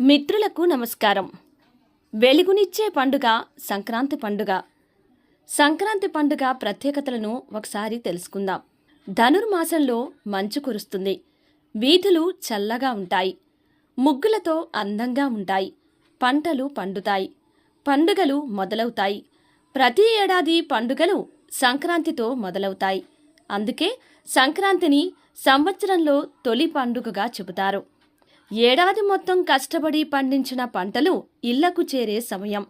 మిత్రులకు నమస్కారం. వెలుగునిచ్చే పండుగ సంక్రాంతి పండుగ. సంక్రాంతి పండుగ ప్రత్యేకతలను ఒకసారి తెలుసుకుందాం. ధనుర్మాసంలో మంచు కురుస్తుంది. వీధులు చల్లగా ఉంటాయి. ముగ్గులతో అందంగా ఉంటాయి. పంటలు పండుతాయి. పండుగలు మొదలవుతాయి. ప్రతి ఏడాది పండుగలు సంక్రాంతితో మొదలవుతాయి. అందుకే సంక్రాంతిని సంవత్సరంలో తొలి పండుగగా చెబుతారు. ఏడాది మొత్తం కష్టపడి పండించిన పంటలు ఇళ్ళకు చేరే సమయం.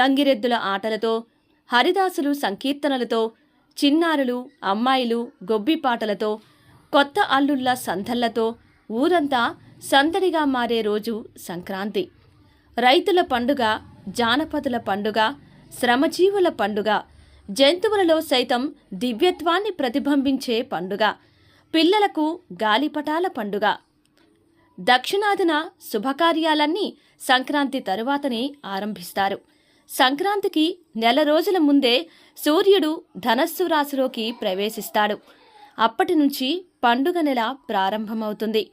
గంగిరెద్దుల ఆటలతో హరిదాసులు సంకీర్తనలతో చిన్నారులు అమ్మాయిలు గొబ్బి పాటలతో కొత్త అల్లుళ్ళ సందళ్ళతో ఊరంతా సందడిగా మారే రోజు సంక్రాంతి. రైతుల పండుగ జానపదుల పండుగ శ్రమజీవుల పండుగ జంతువులలో సైతం దివ్యత్వాన్ని ప్రతిబింబించే పండుగ పిల్లలకు గాలిపటాల పండుగ. దక్షిణాదిన శుభకార్యాలన్నీ సంక్రాంతి తరువాతనే ఆరంభిస్తారు. సంక్రాంతికి నెల రోజుల ముందే సూర్యుడు ధనస్సు రాశిలోకి ప్రవేశిస్తాడు. అప్పటి నుంచి పండుగ నెల ప్రారంభమవుతుంది.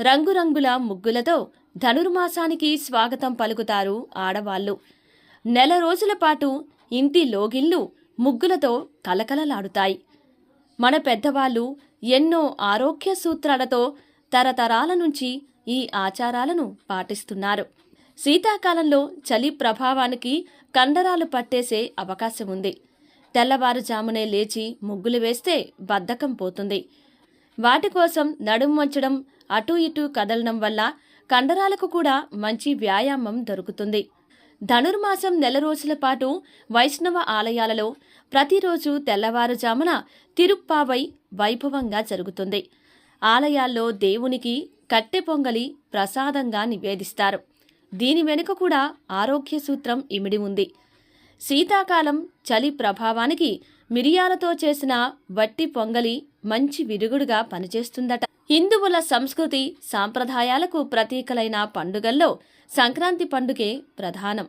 రంగురంగుల ముగ్గులతో ధనుర్మాసానికి స్వాగతం పలుకుతారు ఆడవాళ్ళు నెల రోజుల పాటు ఇంటి లోగిళ్ళు ముగ్గులతో కలకలలాడుతాయి. మన పెద్దవాళ్ళు ఎన్నో ఆరోగ్య సూత్రాలతో తరతరాల నుంచి ఈ ఆచారాలను పాటిస్తున్నారు. శీతాకాలంలో చలి ప్రభావానికి కండరాలు పట్టేసే అవకాశం ఉంది. తెల్లవారుజామునే లేచి ముగ్గులు వేస్తే బద్ధకం పోతుంది. వాటి కోసం నడుం వంచడం అటూ ఇటూ కదలడం వల్ల కండరాలకు కూడా మంచి వ్యాయామం దొరుకుతుంది. ధనుర్మాసం నెల రోజుల పాటు వైష్ణవ ఆలయాలలో ప్రతిరోజు తెల్లవారుజామున తిరుప్పావై వైభవంగా జరుగుతుంది. ఆలయాల్లో దేవునికి కట్టె పొంగలి ప్రసాదంగా నివేదిస్తారు. దీని వెనుక కూడా ఆరోగ్య సూత్రం ఇమిడి ఉంది. శీతాకాలం చలి ప్రభావానికి మిరియాలతో చేసిన వట్టి పొంగలి మంచి విరుగుడుగా పనిచేస్తుందట. హిందువుల సంస్కృతి సాంప్రదాయాలకు ప్రతీకలైన పండుగల్లో సంక్రాంతి పండుగే ప్రధానం.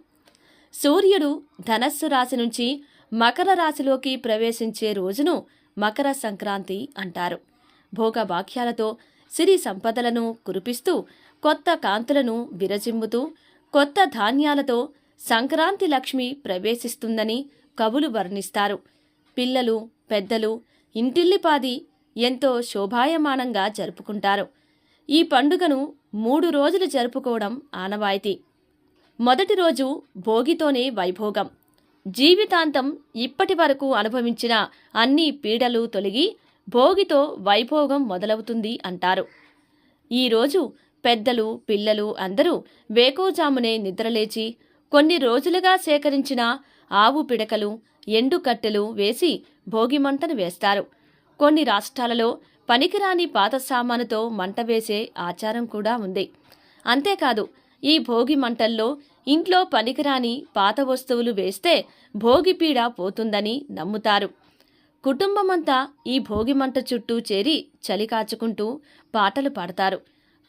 సూర్యుడు ధనస్సు రాశి నుంచి మకర రాశిలోకి ప్రవేశించే రోజును మకర సంక్రాంతి అంటారు. భోగవాక్యాలతో సిరి సంపదలను కురిపిస్తూ కొత్త కాంతులను విరజిమ్ముతూ కొత్త ధాన్యాలతో సంక్రాంతి లక్ష్మి ప్రవేశిస్తుందని కవులు వర్ణిస్తారు. పిల్లలు పెద్దలు ఇంటిల్లిపాది ఎంతో శోభాయమానంగా జరుపుకుంటారు. ఈ పండుగను మూడు రోజులు జరుపుకోవడం ఆనవాయితీ. మొదటి రోజు భోగితోనే వైభోగం. జీవితాంతం ఇప్పటి వరకు అనుభవించిన అన్ని పీడలు తొలగి భోగితో వైభోగం మొదలవుతుంది అంటారు. ఈరోజు పెద్దలు పిల్లలు అందరూ వేకోజామునే నిద్రలేచి కొన్ని రోజులుగా సేకరించిన ఆవు పిడకలు ఎండు కట్టెలు వేసి భోగిమంటను వేస్తారు. కొన్ని రాష్ట్రాలలో పనికిరాని పాత సామానుతో మంట వేసే ఆచారం కూడా ఉంది. అంతేకాదు ఈ భోగి మంటల్లో ఇంట్లో పనికిరాని పాత వస్తువులు వేస్తే భోగిపీడ పోతుందని నమ్ముతారు. కుటుంబమంతా ఈ భోగి మంట చుట్టూ చేరి చలి కాచుకుంటూ పాటలు పాడతారు.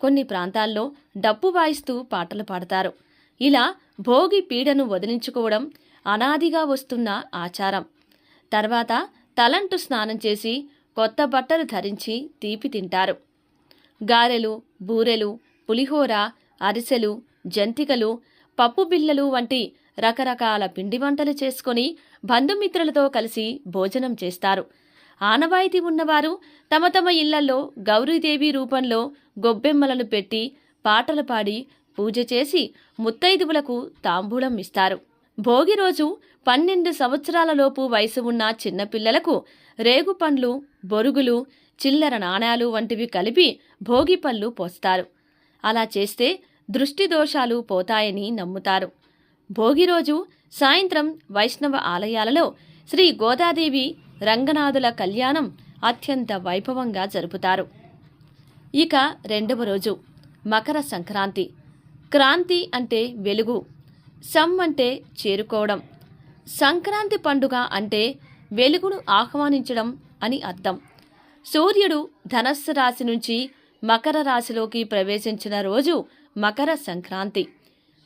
కొన్ని ప్రాంతాల్లో డప్పు వాయిస్తూ పాటలు పాడతారు. ఇలా భోగి పీడను వదిలించుకోవడం అనాదిగా వస్తున్న ఆచారం. తర్వాత తలంటు స్నానం చేసి కొత్త బట్టలు ధరించి తీపి తింటారు. గారెలు బూరెలు పులిహోర అరిసెలు జంతికలు పప్పు బిళ్ళలు వంటి రకరకాల పిండి వంటలు చేసుకొని బంధుమిత్రులతో కలిసి భోజనం చేస్తారు. ఆనవాయితీ ఉన్నవారు తమ తమ ఇళ్ళలో గౌరీదేవి రూపంలో గొబ్బెమ్మలను పెట్టి పాటలు పాడి పూజ చేసి ముత్తైదువులకు తాంబూలం ఇస్తారు. భోగి రోజు పన్నెండు సంవత్సరాలలోపు వయసు ఉన్న చిన్నపిల్లలకు రేగు పండ్లు బొరుగులు చిల్లర నాణాలు వంటివి కలిపి భోగి పళ్ళు పోస్తారు. అలా చేస్తే దృష్టి దోషాలు పోతాయని నమ్ముతారు. భోగి రోజు సాయంత్రం వైష్ణవ ఆలయాలలో శ్రీ గోదాదేవి రంగనాథుల కళ్యాణం అత్యంత వైభవంగా జరుపుతారు. ఇక రెండవ రోజు మకర సంక్రాంతి. క్రాంతి అంటే వెలుగు సం అంటే చేరుకోవడం. సంక్రాంతి పండుగ అంటే వెలుగును ఆహ్వానించడం అని అర్థం. సూర్యుడు ధనస్సు రాశి నుంచి మకర రాశిలోకి ప్రవేశించిన రోజు మకర సంక్రాంతి.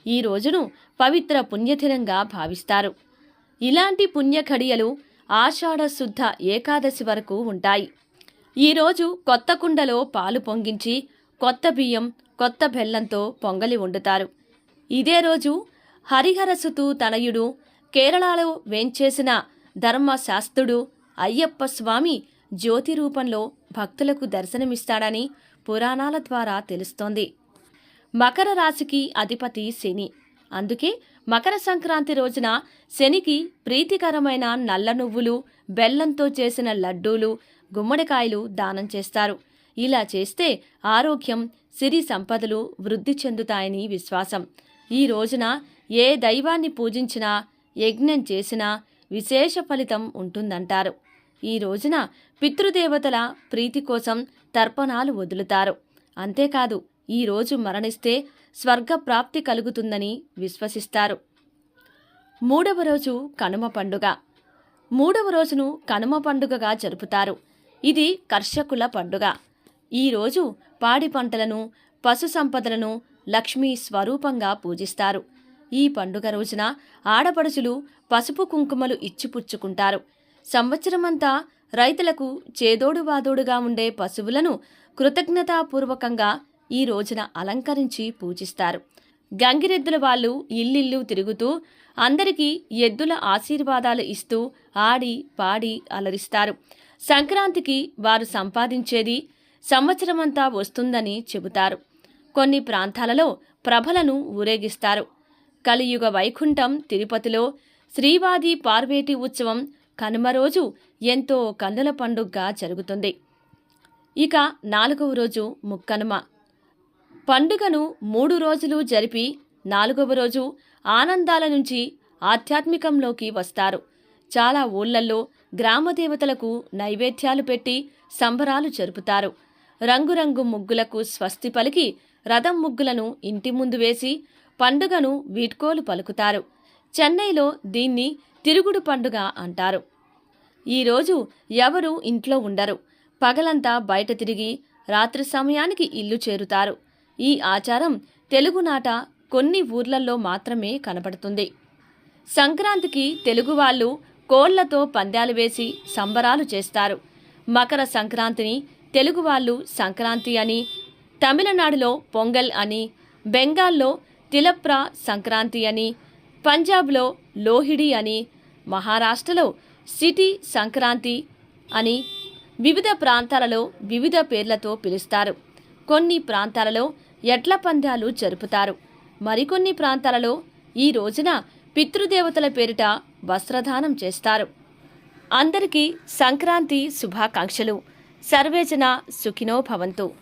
ఈ రోజును పవిత్ర పుణ్యదినంగా భావిస్తారు. ఇలాంటి పుణ్యఘడియలు ఆషాఢ శుద్ధ ఏకాదశి వరకు ఉంటాయి. ఈరోజు కొత్త కుండలో పాలు పొంగించి కొత్త బియ్యం కొత్త బెల్లంతో పొంగలి వండుతారు. ఇదే రోజు హరిహరసుతు తనయుడు కేరళలో వేంచేసిన ధర్మశాస్త్రుడు అయ్యప్ప స్వామి జ్యోతి రూపంలో భక్తులకు దర్శనమిస్తాడని పురాణాల ద్వారా తెలుస్తోంది. మకర రాశికి అధిపతి శని. అందుకే మకర సంక్రాంతి రోజున శనికి ప్రీతికరమైన నల్ల నువ్వులు బెల్లంతో చేసిన లడ్డూలు గుమ్మడికాయలు దానం చేస్తారు. ఇలా చేస్తే ఆరోగ్యం సిరి సంపదలు వృద్ధి చెందుతాయని విశ్వాసం. ఈ రోజున ఏ దైవాన్ని పూజించినా యజ్ఞం చేసినా విశేష ఫలితం ఉంటుందంటారు. ఈ రోజున పితృదేవతల ప్రీతి కోసం తర్పణాలు వదులుతారు. అంతేకాదు ఈ రోజు మరణిస్తే స్వర్గ ప్రాప్తి కలుగుతుందని విశ్వసిస్తారు. మూడవ రోజు కనుమ పండుగ. మూడవ రోజును కనుమ పండుగగా జరుపుతారు. ఇది కర్షకుల పండుగ. ఈ రోజు పాడి పంటలను పశు సంపదలను లక్ష్మీ స్వరూపంగా పూజిస్తారు. ఈ పండుగ రోజున ఆడపడుచులు పసుపు కుంకుమలు ఇచ్చిపుచ్చుకుంటారు సంవత్సరమంతా రైతులకు చేదోడు వాదోడుగా ఉండే పశువులను కృతజ్ఞతాపూర్వకంగా ఈ రోజున అలంకరించి పూజిస్తారు. గంగిరెద్దుల వాళ్ళు ఇల్లిల్లు తిరుగుతూ అందరికీ ఎద్దుల ఆశీర్వాదాలు ఇస్తూ ఆడి పాడి అలరిస్తారు. సంక్రాంతికి వారు సంపాదించేది సంవత్సరమంతా వస్తుందని చెబుతారు. కొన్ని ప్రాంతాలలో ప్రభలను ఊరేగిస్తారు. కలియుగ వైకుంఠం తిరుపతిలో శ్రీవాది పార్వేటి ఉత్సవం కనుమ రోజు ఎంతో కన్నుల పండుగగా జరుగుతుంది. ఇక నాలుగవ రోజు ముక్కనుమ. పండుగను మూడు రోజులు జరిపి నాలుగవ రోజు ఆనందాల నుంచి ఆధ్యాత్మికంలోకి వస్తారు. చాలా ఊళ్ళల్లో గ్రామదేవతలకు నైవేద్యాలు పెట్టి సంబరాలు జరుపుతారు. రంగురంగు ముగ్గులకు స్వస్తి పలికి రథం ముగ్గులను ఇంటి ముందు వేసి పండుగను వీడ్కోలు పలుకుతారు. చెన్నైలో దీన్ని తిరుగుడు పండుగ అంటారు. ఈరోజు ఎవరు ఇంట్లో ఉండరు. పగలంతా బయట తిరిగి రాత్రి సమయానికి ఇల్లు చేరుతారు. ఈ ఆచారం తెలుగునాట కొన్ని ఊర్లలో మాత్రమే కనబడుతుంది. సంక్రాంతికి తెలుగు వాళ్ళు కోళ్ళతో పందాలు వేసి సంబరాలు చేస్తారు. మకర సంక్రాంతిని తెలుగు వాళ్ళు సంక్రాంతి అని తమిళనాడులో పొంగల్ అని బెంగాల్లో తిలప్రా సంక్రాంతి అని పంజాబ్లో లోహిడి అని మహారాష్ట్రలో సిటీ సంక్రాంతి అని వివిధ ప్రాంతాలలో వివిధ పేర్లతో పిలుస్తారు. కొన్ని ప్రాంతాలలో ఎడ్ల పందాలు జరుపుతారు. మరికొన్ని ప్రాంతాలలో ఈ రోజున పితృదేవతల పేరిట వస్త్రదానం చేస్తారు. అందరికీ సంక్రాంతి శుభాకాంక్షలు. సర్వేజన సుఖినో భవంతు.